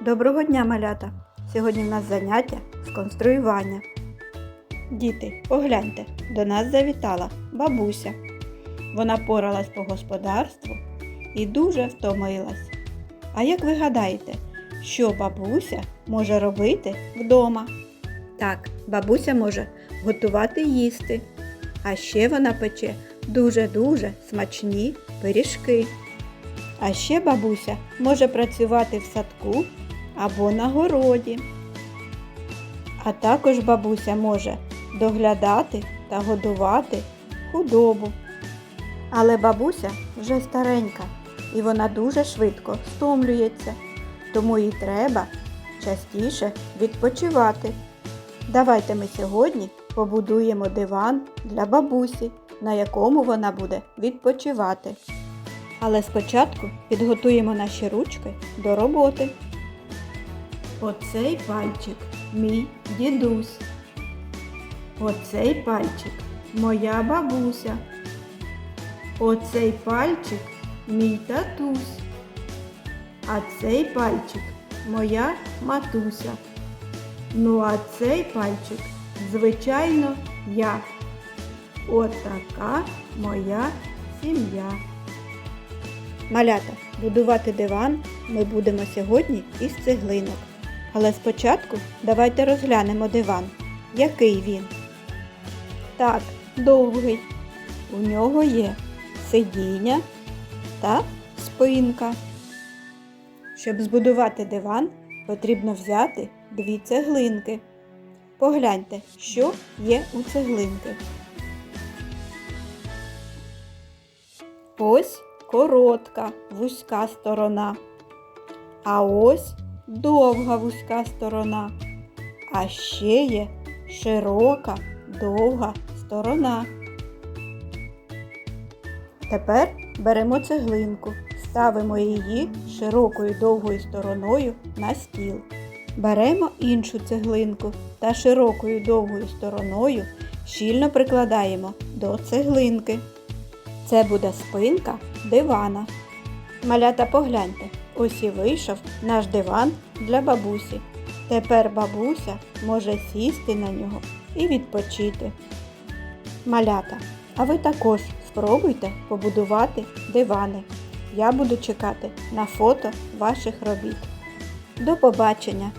Доброго дня, малята! Сьогодні в нас заняття з конструювання. Діти, погляньте, до нас завітала бабуся. Вона поралась по господарству і дуже втомилась. А як ви гадаєте, що бабуся може робити вдома? Так, бабуся може готувати їсти, а ще вона пече дуже-дуже смачні пиріжки. А ще бабуся може працювати в садку або на городі. А також бабуся може доглядати та годувати худобу. Але бабуся вже старенька і вона дуже швидко стомлюється, тому їй треба частіше відпочивати. Давайте ми сьогодні побудуємо диван для бабусі, на якому вона буде відпочивати. Але спочатку підготуємо наші ручки до роботи. Оцей пальчик мій дідусь. Оцей пальчик моя бабуся. Оцей пальчик мій татусь. А цей пальчик моя матуся. Ну а цей пальчик, звичайно, я. От така моя сім'я. Малята, будувати диван ми будемо сьогодні із цеглинок. Але спочатку давайте розглянемо диван. Який він? Так, довгий. У нього є сидіння та спинка. Щоб збудувати диван, потрібно взяти дві цеглинки. Погляньте, що є у цеглинки. Ось коротка вузька сторона. А ось довга вузька сторона. А ще є широка довга сторона. Тепер беремо цеглинку, ставимо її широкою довгою стороною на стіл. Беремо іншу цеглинку та широкою довгою стороною щільно прикладаємо до цеглинки. Це буде спинка дивана. Малята погляньте, ось і вийшов наш диван для бабусі. Тепер бабуся може сісти на нього і відпочити. Малята, а ви також спробуйте побудувати дивани. Я буду чекати на фото ваших робіт. До побачення!